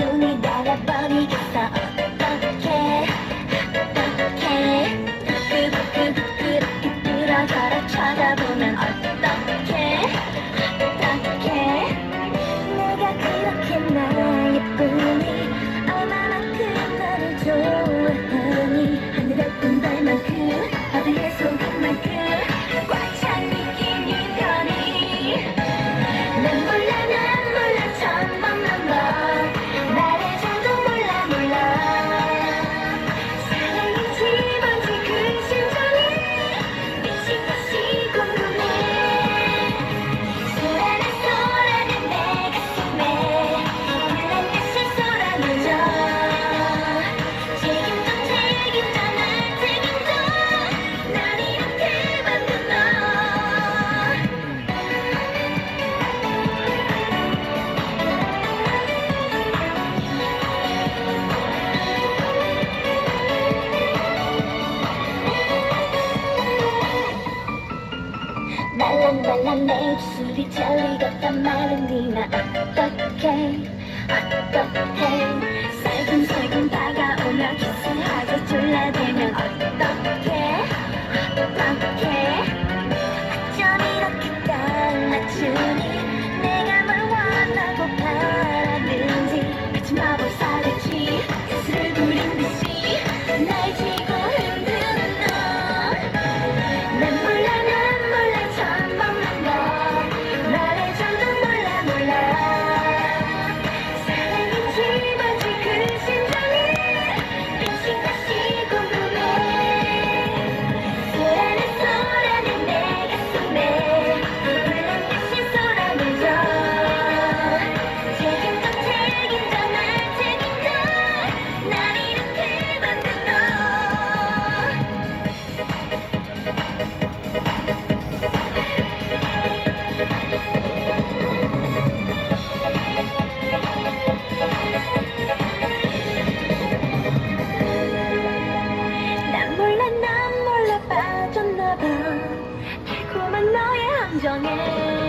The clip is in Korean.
눈이 바라보니 있어 어떡해 어떡해 부끄부끄부끄럽게 뚫어져라 쳐다보면 어떻게 말랑말랑 내 입술이 젤리 같단 말은 니나 어떡해 어떡해 Cho